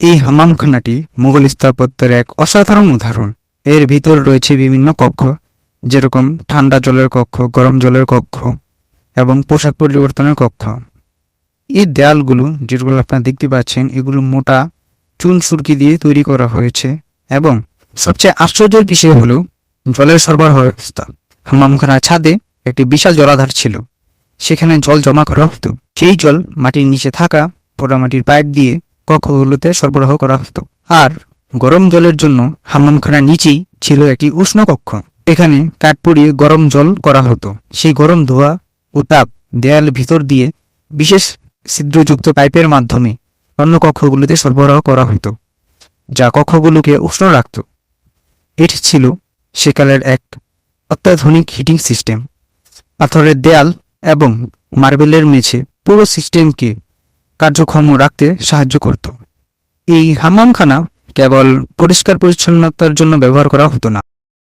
এই হামামখানাটি মুঘল স্থাপত্যের এক অসাধারণ উদাহরণ। এর ভিতর রয়েছে বিভিন্ন কক্ষ, যেরকম ঠান্ডা জলের কক্ষ, গরম জলের কক্ষ এবং পোশাক পরিবর্তনের কক্ষ। এই দেয়ালগুলো, যেগুলো আপনারা দেখতে পাচ্ছেন, এগুলো মোটা চুন সুরকি দিয়ে তৈরি করা হয়েছে এবং সবচেয়ে আশ্চর্যের বিষয় হলো জলের সরবরাহ ব্যবস্থা হামামখানার ছাদে একটি বিশাল জলাধার ছিল। সেখানে জল জমা করা হতো। সেই জল মাটির নিচে থাকা পোড়ামাটির পাইপ দিয়ে কক্ষগুলোতে সরবরাহ করা হতো। আর গরম জলের জন্য হামামখানার নিচেই ছিল একটি উষ্ণ কক্ষ। এখানে কাঠ পুড়িয়ে গরম জল করা হতো। সেই গরম ধোয়া ও তাপ দেয়াল ভিতর দিয়ে বিশেষ ছিদ্রযুক্ত পাইপের মাধ্যমে অন্য কক্ষগুলোতে সরবরাহ করা হতো, যা কক্ষগুলোকে উষ্ণ রাখত। এটি ছিল সেকালের এক অত্যাধুনিক হিটিং সিস্টেম। পাথরের দেয়াল এবং মার্বেলের মেঝে পুরো সিস্টেমকে কার্যক্ষম রাখতে সাহায্য করত। এই হামামখানা কেবল পরিষ্কার পরিচ্ছন্নতার জন্য ব্যবহার করা হতো না।